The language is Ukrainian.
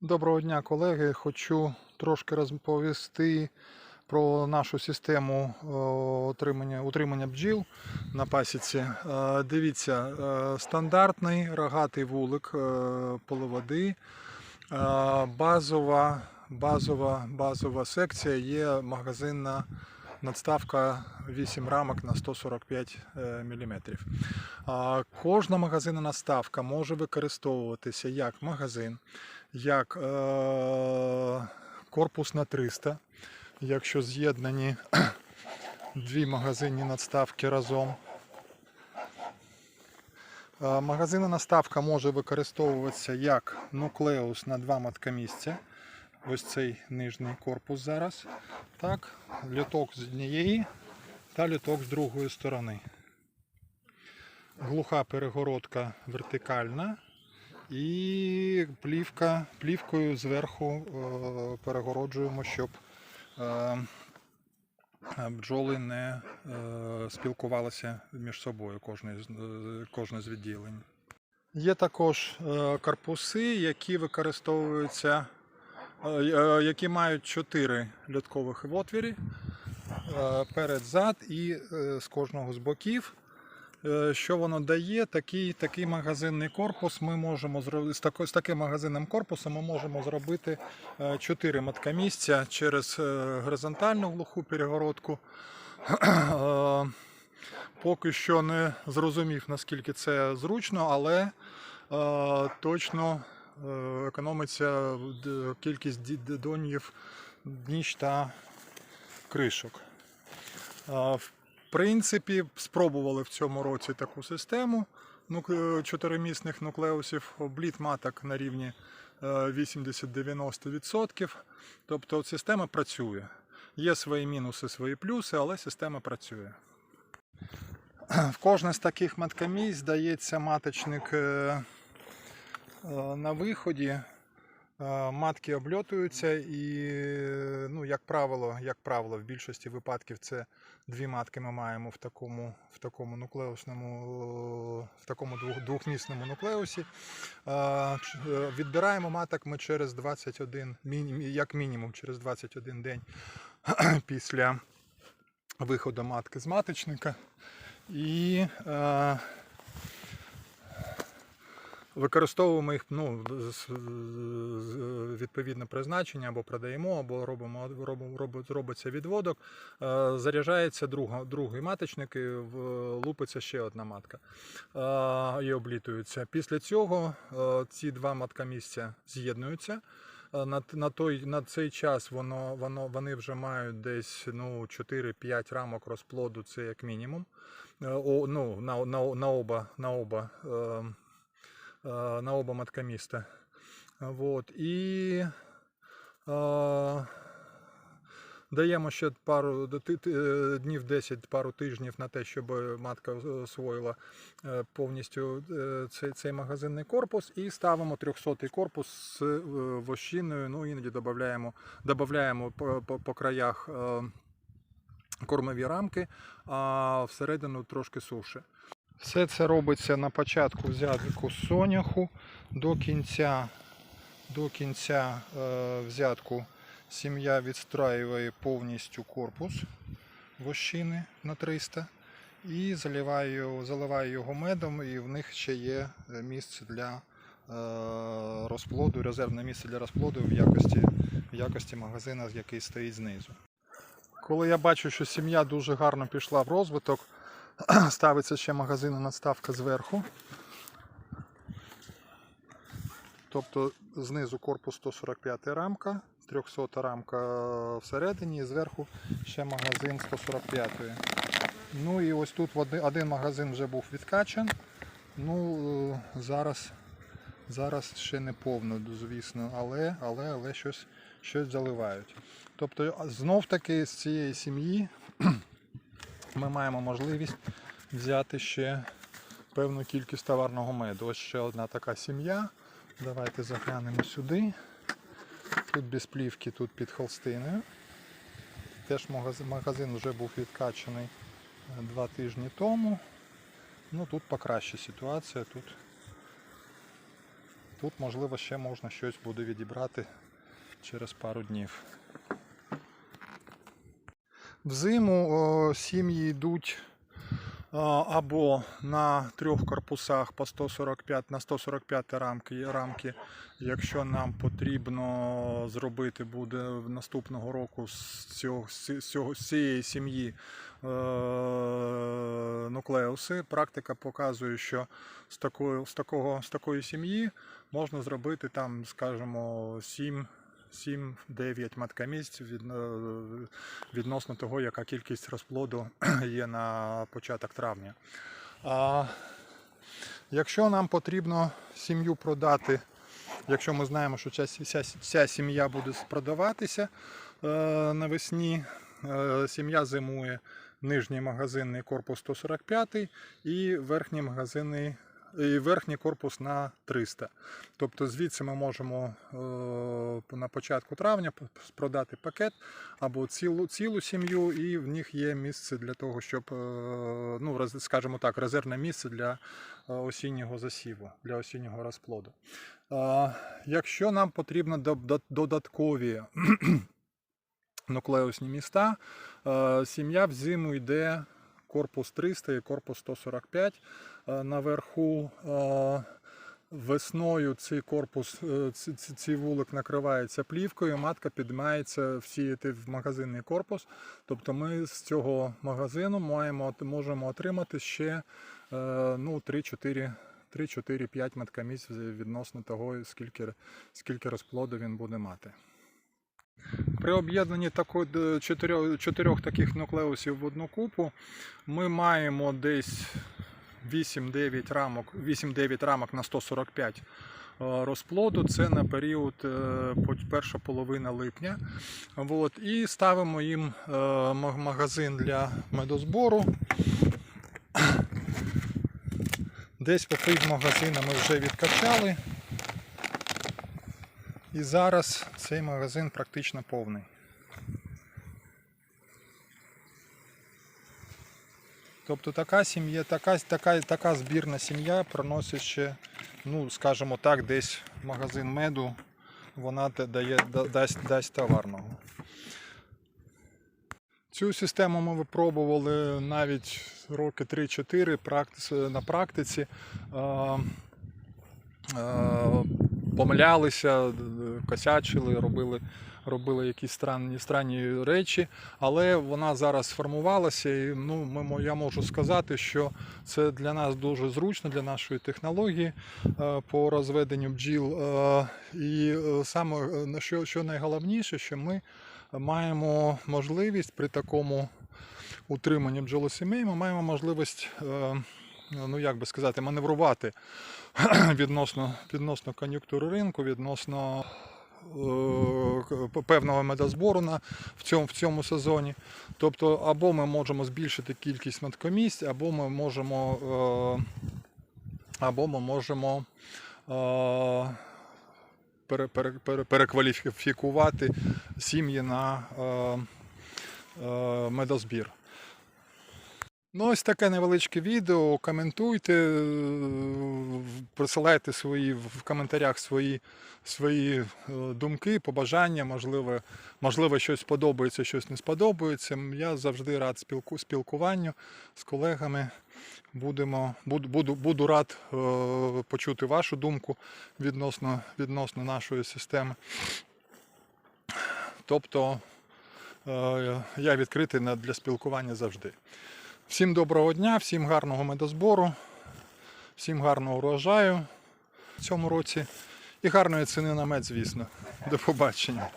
Доброго дня, колеги. Хочу трошки розповісти про нашу систему е, утримання, утримання бджіл на пасіці. Е, Дивіться, е, стандартний рогатий вулик половоди, базова, базова, базова секція є магазинна надставка 8 рамок на 145 мм. Кожна магазинна надставка може використовуватися як магазин, як е, корпус на 300, якщо з'єднані дві магазинні надставки разом. Е, Магазинна наставка може використовуватися як нуклеус на два маткомісця. Ось цей нижній корпус зараз. Так, літок з однієї та літок з другої сторони. Глуха перегородка вертикальна і плівка, плівкою зверху е, перегороджуємо, щоб е, бджоли не е, спілкувалися між собою кожне, з- е, відділень. Є також е, корпуси, які використовуються, е, е, які мають чотири льоткових отвірі е, перед зад і е, з кожного з боків. Е, Що воно дає? Такий, такий магазинний корпус ми можемо зробити з, таким магазинним корпусом ми можемо зробити 4 маткомісця через е, горизонтальну глуху перегородку. Е, Поки що не зрозумів, наскільки це зручно, але е, точно е, економиться кількість донів, дніч та кришок. Принципі, спробували в цьому році таку систему нук- чотиримісних нуклеусів, обліт маток на рівні е, 80-90%. Тобто система працює. Є свої мінуси, свої плюси, але система працює. В кожне з таких маткомісць здається маточник е, е, на виході. Е, Матки обльотуються і, ну, як правило, як правило, в більшості випадків це дві матки ми маємо в такому, в такому нуклеусному, в такому двох, двохмісному нуклеусі. Е, е, Відбираємо маток ми через 21, як мінімум через 21 день після виходу матки з маточника. І Використовуємо їх ну, з- відповідне призначення, або продаємо, або робимо, робимо, робиться відводок. Е, Заряджається друга, другий маточник і лупиться ще одна матка е, і облітується. Після цього е, ці два матка місця з'єднуються. На, на, той, на цей час воно, воно, вони вже мають десь ну, 4-5 рамок розплоду, це як мінімум. О, ну, на, на, на оба, на оба на оба маткоміста. Вот. І е, даємо ще пару е, днів 10, пару тижнів на те, щоб матка освоїла е, повністю цей, цей магазинний корпус. І ставимо 300-й корпус з вощиною. Ну, іноді додаємо, додаємо по, по, по краях. Кормові рамки, а всередину трошки суші. Все це робиться на початку взятку соняху до кінця, до кінця е, взятку сім'я відстраює повністю корпус вощини на 300 і заливає, його- заливає його медом, і в них ще є місце для е, розплоду, резервне місце для розплоду в якості, в якості магазина, який стоїть знизу. Коли я бачу, що сім'я дуже гарно пішла в розвиток, ставиться ще магазинна надставка зверху. Тобто знизу корпус 145 рамка, 300 рамка всередині і зверху ще магазин 145. Ну і ось тут один магазин вже був відкачан. Ну, е, зараз, зараз ще не повно, звісно, але, але, але щось, щось заливають. Тобто знов таки з цієї сім'ї ми маємо можливість взяти ще певну кількість товарного меду. Ось ще одна така сім'я. Давайте заглянемо сюди. Тут без плівки, тут під холстиною. Теж магазин, вже був відкачаний е, два тижні тому. Ну тут покраща ситуація. Тут, тут, можливо, ще можна щось буде відібрати через пару днів. Взиму сім'ї йдуть або на трьох корпусах по 145 на 145 рамки, рамки. Якщо нам потрібно зробити буде наступного року з, цього, з, цього, з цієї сім'ї е, нуклеуси, практика показує, що з такої, з такого, з такої сім'ї можна зробити там, скажімо, 7 7-9 маткомісць від, відносно того, яка кількість розплоду є на початок травня. А якщо нам потрібно сім'ю продати, якщо ми знаємо, що ця, ця, ця сім'я буде продаватися е, навесні, е, сім'я зимує нижній магазинний корпус 145 і верхній магазинний і верхній корпус на 300. Тобто звідси ми можемо е, на початку травня продати пакет або цілу, цілу сім'ю, і в них є місце для того, щоб, е, ну, скажімо так, резервне місце для е, осіннього засіву, для осіннього розплоду. Якщо нам потрібно дод- дод- додаткові нуклеусні міста, сім'я взиму йде корпус 300 і корпус 145 е, наверху. е, Весною цей корпус, е, цей вулик накривається плівкою, матка піднімається всіяти в магазинний корпус. Тобто ми з цього магазину маємо, можемо отримати ще ну, 3-4 3-4-5 маткомісць відносно того, скільки, скільки розплоду він буде мати. При об'єднанні чотирьох, чотирьох таких нуклеусів в одну купу ми маємо десь 8-9 рамок, 8-9 рамок на 145 е, розплоду. Це на період е, перша половина липня. От, і ставимо їм е, магазин для медозбору. Десь по пів магазина ми вже відкачали. І зараз цей магазин практично повний. Тобто така сім'я, така, така, така збірна сім'я приносить ще, ну, скажімо так, десь магазин меду, вона дає, дасть, дасть товарного. Цю систему ми випробували навіть роки 3-4 практи- на практиці. Е, е, помилялися, д- косячили, робили, робили якісь странні, странні речі, але вона зараз сформувалася, і ну, ми, я можу сказати, що це для нас дуже зручно, для нашої технології е, по розведенню бджіл. Е, і е, саме е, що, що найголовніше, що ми маємо можливість при такому утриманні бджолосімей, ми маємо можливість. Ну, як би сказати, маневрувати відносно, відносно кон'юнктури ринку, відносно е, певного медозбору на, в, цьому, в цьому сезоні. Тобто, або ми можемо збільшити кількість медкомісць, або ми можемо, е, або ми можемо е, пере, пере, пере, перекваліфікувати сім'ї на е, е, медозбір. Ну, ось таке невеличке відео. Коментуйте, е, присилайте свої в коментарях свої, свої е, думки, побажання, можливо, можливо, щось сподобається, щось не сподобається. Я завжди рад спілку, спілкуванню з колегами. Будемо, буду, буду, буду рад е, почути вашу думку відносно, відносно нашої системи. Тобто я відкритий для спілкування завжди. Всім доброго дня, всім гарного медозбору, всім гарного урожаю в цьому році і гарної ціни на мед, звісно. До побачення.